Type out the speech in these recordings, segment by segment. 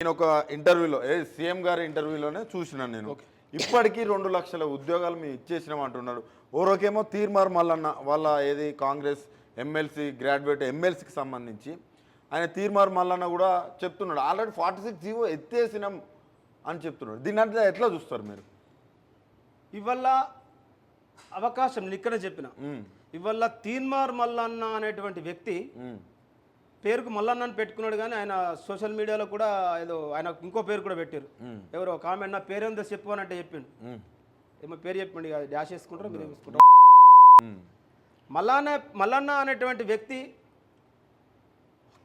నేను ఒక ఇంటర్వ్యూలో ఏ సీఎం గారి ఇంటర్వ్యూలోనే చూసినాను నేను. ఇప్పటికీ రెండు లక్షల ఉద్యోగాలు మేము ఇచ్చేసినాం అంటున్నాడు. ఓరోకేమో తీర్మార్ మల్లన్న వాళ్ళ ఏది కాంగ్రెస్ ఎమ్మెల్సీ గ్రాడ్యుయేట్ ఎమ్మెల్సీకి సంబంధించి ఆయన తీర్మార్ మల్లన్న కూడా చెప్తున్నాడు. ఆల్రెడీ ఫార్టీ సిక్స్ జీవో ఎత్తేసినాం అని చెప్తున్నాడు. దీన్ని అంటే ఎట్లా చూస్తారు మీరు? ఇవల్ల అవకాశం నేను ఇక్కడే చెప్పిన. ఇవల్ల తీన్మార్ మల్లన్న అనేటువంటి వ్యక్తి పేరుకు మల్లన్న అని పెట్టుకున్నాడు కానీ ఆయన సోషల్ మీడియాలో కూడా ఏదో ఆయన ఇంకో పేరు కూడా పెట్టారు. ఎవరో కామెంట్ నా పేరేందో చెప్పు అని అంటే చెప్పిండు ఏమో పేరు చెప్పండి డాష్ వేసుకుంటారో మీరు వేసుకుంటారు? మల్లన్న మల్లన్న అనేటువంటి వ్యక్తి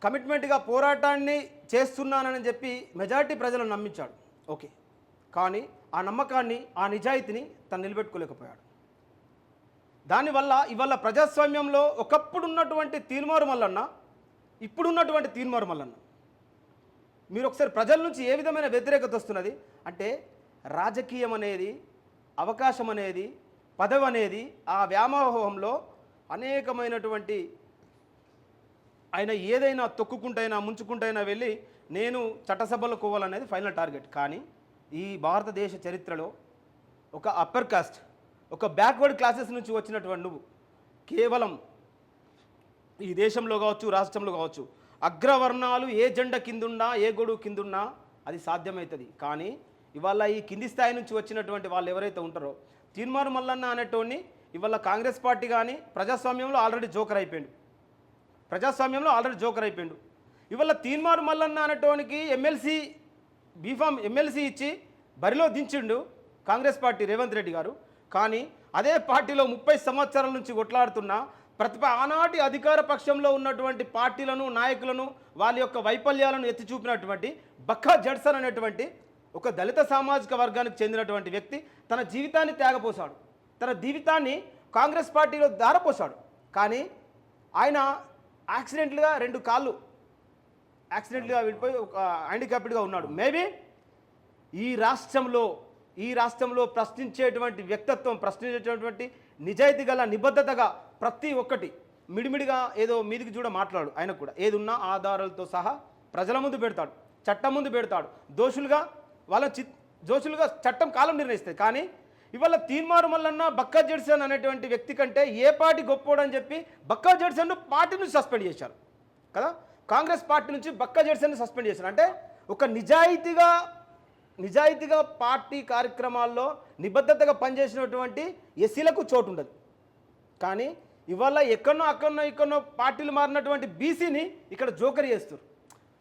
కమిట్మెంట్గా పోరాటాన్ని చేస్తున్నానని చెప్పి మెజారిటీ ప్రజలను నమ్మించాడు. ఓకే. కానీ ఆ నమ్మకాన్ని ఆ నిజాయితీని తను నిలబెట్టుకోలేకపోయాడు. దానివల్ల ఇవాళ ప్రజాస్వామ్యంలో ఒకప్పుడు ఉన్నటువంటి తీర్మారు మల్లన్న ఇప్పుడున్నటువంటి తీర్మారు మల్లన్న. మీరు ఒకసారి ప్రజల నుంచి ఏ విధమైన వ్యతిరేకత వస్తున్నది? అంటే రాజకీయం అనేది అవకాశం అనేది పదవి అనేది ఆ వ్యామోహంలో అనేకమైనటువంటి ఆయన ఏదైనా తొక్కుకుంటైనా ముంచుకుంటైనా వెళ్ళి నేను చట్టసభలో కోవాలనేది ఫైనల్ టార్గెట్. కానీ ఈ భారతదేశ చరిత్రలో ఒక అప్పర్ కాస్ట్ ఒక బ్యాక్వర్డ్ క్లాసెస్ నుంచి వచ్చినటువంటి నువ్వు కేవలం ఈ దేశంలో కావచ్చు రాష్ట్రంలో కావచ్చు అగ్రవర్ణాలు ఏ జెండా కిందున్నా ఏ గొడుగు కిందున్నా అది సాధ్యమవుతుంది కానీ ఇవాళ ఈ కింది స్థాయి నుంచి వచ్చినటువంటి వాళ్ళు ఎవరైతే ఉంటారో తీన్మారు మల్లన్న అనేటోడిని ఇవాళ కాంగ్రెస్ పార్టీ కానీ ప్రజాస్వామ్యంలో ఆల్రెడీ జోకర్ అయిపోయాడు. ప్రజాస్వామ్యంలో ఆల్రెడీ జోకర్ అయిపోయాడు. ఇవాళ తీన్మారు మల్లన్న అనేటోనికి ఎమ్మెల్సీ బీఫామ్ ఎమ్మెల్సీ ఇచ్చి బరిలో దించిండు కాంగ్రెస్ పార్టీ రేవంత్ రెడ్డి గారు. కానీ అదే పార్టీలో ముప్పై సంవత్సరాల నుంచి కొట్లాడుతున్న ప్రతిభ ఆనాటి అధికార పక్షంలో ఉన్నటువంటి పార్టీలను నాయకులను వాళ్ళ యొక్క వైఫల్యాలను ఎత్తి చూపినటువంటి బక్కా జడ్సన్ అనేటువంటి ఒక దళిత సామాజిక వర్గానికి చెందినటువంటి వ్యక్తి తన జీవితాన్ని త్యాగపోసాడు తన జీవితాన్ని కాంగ్రెస్ పార్టీలో దారపోసాడు కానీ ఆయన యాక్సిడెంట్లుగా రెండు కాళ్ళు యాక్సిడెంట్గా విడిపోయి ఒక హ్యాండిక్యాప్డ్గా ఉన్నాడు. మేబీ ఈ రాష్ట్రంలో ఈ రాష్ట్రంలో ప్రశ్నించేటువంటి వ్యక్తిత్వం ప్రశ్నించేటటువంటి నిజాయితీ గల నిబద్ధతగా ప్రతి ఒక్కటి మిడిమిడిగా ఏదో మీదికి చూడ మాట్లాడు ఆయన కూడా. ఏదున్నా ఆధారాలతో సహా ప్రజల ముందు పెడతాడు చట్టం ముందు పెడతాడు. దోషులుగా వాళ్ళ చి దోషులుగా చట్టం కాలం నిర్ణయిస్తాయి. కానీ ఇవాళ తీన్మారు మల్లన్న బక్కా జెడ్సన్ అనేటువంటి వ్యక్తి కంటే ఏ పార్టీ గొప్పోడని చెప్పి బక్కా జెడ్సన్ను పార్టీ నుంచి సస్పెండ్ చేశారు. కదా? కాంగ్రెస్ పార్టీ నుంచి బక్కా జెడ్సన్ను సస్పెండ్ చేశారు. అంటే ఒక నిజాయితీగా నిజాయితీగా పార్టీ కార్యక్రమాల్లో నిబద్ధతగా పనిచేసినటువంటి ఎస్సీలకు చోటు ఉండదు కానీ ఇవాళ ఎక్కడనో అక్కడనో ఇక్కడనో పార్టీలు మారినటువంటి బీసీని ఇక్కడ జోకర్ చేస్తారు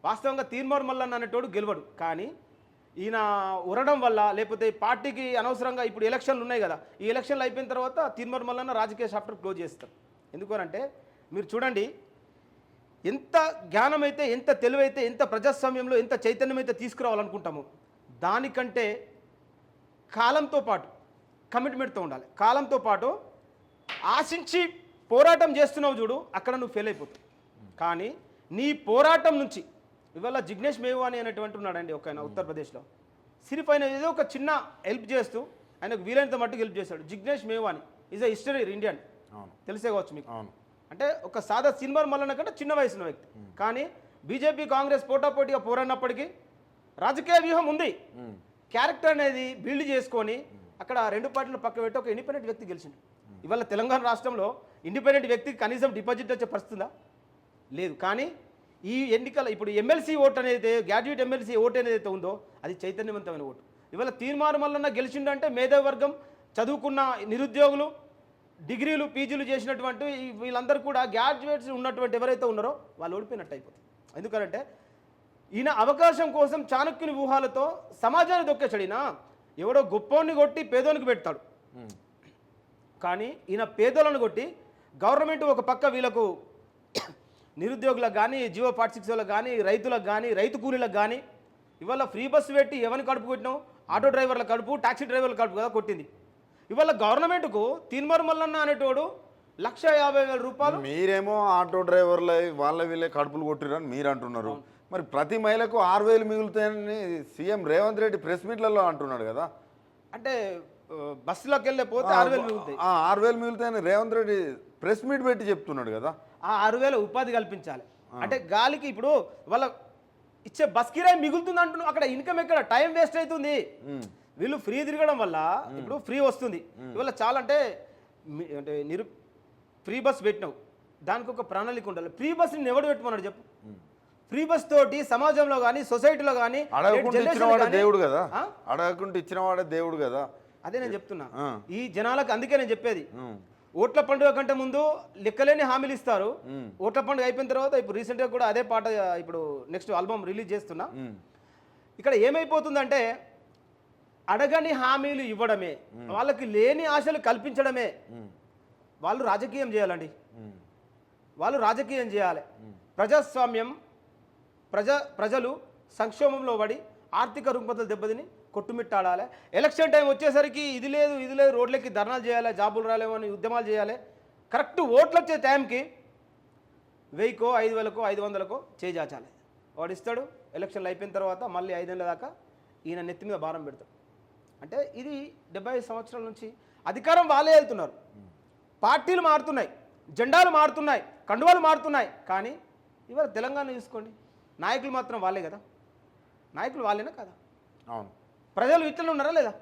వాస్తవంగా తీర్మార్ మల్లన్న అనేటోడు గెలవడు. కానీ ఈయన ఉరడం వల్ల లేకపోతే పార్టీకి అనవసరంగా ఇప్పుడు ఎలక్షన్లు ఉన్నాయి కదా ఈ ఎలక్షన్లు అయిపోయిన తర్వాత తీర్మార్ మల్లన్న రాజకీయ చాప్టర్ క్లోజ్ చేస్తారు. ఎందుకనంటే మీరు చూడండి ఎంత జ్ఞానం అయితే ఎంత తెలివైతే ఎంత ప్రజాస్వామ్యంలో ఎంత చైతన్యం అయితే తీసుకురావాలనుకుంటామో దానికంటే కాలంతో పాటు కమిట్మెంట్తో ఉండాలి. కాలంతో పాటు ఆశించి పోరాటం చేస్తున్నావు చూడు అక్కడ నువ్వు ఫెయిల్ అయిపోతావు. కానీ నీ పోరాటం నుంచి ఇవాళ జిగ్నేష్ మేవాని అనేటువంటి ఉన్నాడండి ఒక ఆయన ఉత్తరప్రదేశ్లో. సిరిఫ్ ఆయన ఏదో ఒక చిన్న హెల్ప్ చేస్తూ ఆయనకు వీలైనంత మట్టుకు హెల్ప్ చేశాడు. Jignesh Mevani is a history Indian తెలిసే కావచ్చు మీకు. అవును. అంటే ఒక సాదా సినిమా మల్లన్న కంటే చిన్న వయసున్న వ్యక్తి. కానీ బీజేపీ కాంగ్రెస్ పోటాపోటీగా పోరాడినప్పటికీ రాజకీయ వ్యూహం ఉంది. క్యారెక్టర్ అనేది బిల్డ్ చేసుకొని అక్కడ రెండు పార్టీలు పక్క పెట్టి ఒక ఇండిపెండెంట్ వ్యక్తి గెలిచిండు. ఇవాళ తెలంగాణ రాష్ట్రంలో ఇండిపెండెంట్ వ్యక్తికి కనీసం డిపాజిట్ వచ్చే పరిస్థితుందా లేదు. కానీ ఈ ఎన్నికల ఇప్పుడు ఎమ్మెల్సీ ఓటు అనేది గ్రాడ్యుయేట్ ఎమ్మెల్సీ ఓటు అనేది ఉందో అది చైతన్యవంతమైన ఓటు. ఇవాళ తీర్మానం వల్ల గెలిచిండంటే మేధావి వర్గం చదువుకున్న నిరుద్యోగులు డిగ్రీలు పీజీలు చేసినటువంటి వీళ్ళందరూ కూడా గ్రాడ్యుయేట్స్ ఉన్నటువంటి ఎవరైతే ఉన్నారో వాళ్ళు ఓడిపోయినట్టు అయిపోతుంది ఎందుకంటే ఈయన అవకాశం కోసం చాణక్యుని ఊహాలతో సమాజాన్ని దొక్కేసాడు ఎవడో గొప్పోని కొట్టి పేదోనికి పెడతాడు. కానీ ఈయన పేదలను కొట్టి గవర్నమెంట్ ఒక పక్క వీళ్ళకు నిరుద్యోగులకు కానీ జియో సిక్స్ వాళ్ళకి కానీ రైతులకు కానీ రైతు కూలీలకు కానీ ఇవాళ ఫ్రీ బస్సు పెట్టి ఎవరిని కడుపు కొట్టినావు? ఆటో డ్రైవర్ల కడుపు టాక్సీ డ్రైవర్ల కడుపు కదా కొట్టింది. ఇవాళ గవర్నమెంట్కు తీన్మర్ మల్లన్న అనేటోడు లక్ష యాభై వేల రూపాయలు మీరేమో ఆటో డ్రైవర్ల వాళ్ళ వీళ్ళే కడుపులు కొట్టిరని మీరు అంటున్నారు మరి ప్రతి మహిళకు ఆరు వేలు మిగులుతాయని సీఎం రేవంత్ రెడ్డి ప్రెస్ మీట్లలో అంటున్నాడు కదా. అంటే బస్సులోకి వెళ్ళే పోతే ఆరు వేలు మిగులుతాయి. ఆ, ఆరు వేలు మిగులుతాయని రేవంత్ రెడ్డి ప్రెస్ మీట్ పెట్టి చెప్తున్నాడు కదా. ఆ ఆరు వేల ఉపాధి కల్పించాలి. అంటే గాలికి ఇప్పుడు వాళ్ళ ఇచ్చే బస్ కిరాయి మిగులుతుంది అంటున్నావు. అక్కడ ఇన్కమ్ ఎక్కడ? టైం వేస్ట్ అవుతుంది. వీళ్ళు ఫ్రీ తిరగడం వల్ల ఇప్పుడు ఫ్రీ వస్తుంది. ఇవాళ చాలా అంటే అంటే నిరు ఫ్రీ బస్ పెట్టినావు. దానికి ఒక ప్రణాళిక ఉండాలి. ఫ్రీ బస్ని ఎవడు పెట్టుకున్నాడు చెప్పు? ఫ్రీ బస్ తోటి సమాజంలో కానీ సొసైటీలో కానీ అడగకుండా దేవుడు కదా? అడగకుండా ఇచ్చిన వాడే దేవుడు కదా? అదే నేను చెప్తున్నా. ఈ జనాలకు అందుకే నేను చెప్పేది. ఓట్ల పండుగ కంటే ముందు లెక్కలేని హామీలు ఇస్తారు. ఓట్ల పండుగ అయిపోయిన తర్వాత ఇప్పుడు రీసెంట్గా కూడా అదే పాట ఇప్పుడు నెక్స్ట్ ఆల్బమ్ రిలీజ్ చేస్తున్నా. ఇక్కడ ఏమైపోతుందంటే అడగని హామీలు ఇవ్వడమే. వాళ్ళకి లేని ఆశలు కల్పించడమే. వాళ్ళు రాజకీయం చేయాలండి. వాళ్ళు రాజకీయం చేయాలి. ప్రజాస్వామ్యం ప్రజ ప్రజలు సంక్షోభంలో పడి ఆర్థిక రుగ్మతలు దెబ్బతిని కొట్టుమిట్టాడాలి. ఎలక్షన్ టైం వచ్చేసరికి ఇది లేదు ఇది లేదు రోడ్లకి ధర్నాలు చేయాలి జాబులు రాలేమని ఉద్యమాలు చేయాలి. కరెక్ట్ ఓట్లు వచ్చే టైంకి వెయ్యికో ఐదు వేలకో ఐదు వందలకో చేజాచాలి. వాడు ఇస్తాడు ఎలక్షన్లు అయిపోయిన తర్వాత మళ్ళీ ఐదేళ్ళ దాకా ఈయన నెత్తి మీద భారం పెడతాడు. అంటే ఇది డెబ్బై సంవత్సరాల నుంచి అధికారం వాళ్ళే వెళ్తున్నారు. పార్టీలు మారుతున్నాయి జెండాలు మారుతున్నాయి కండువాలు మారుతున్నాయి. కానీ ఇవాళ తెలంగాణ చూసుకోండి. నాయకులు మాత్రం వాళ్ళే కదా? నాయకులు వాళ్ళేనా కదా? అవును. ప్రజలు ఇట్లనే ఉన్నారా లేదా.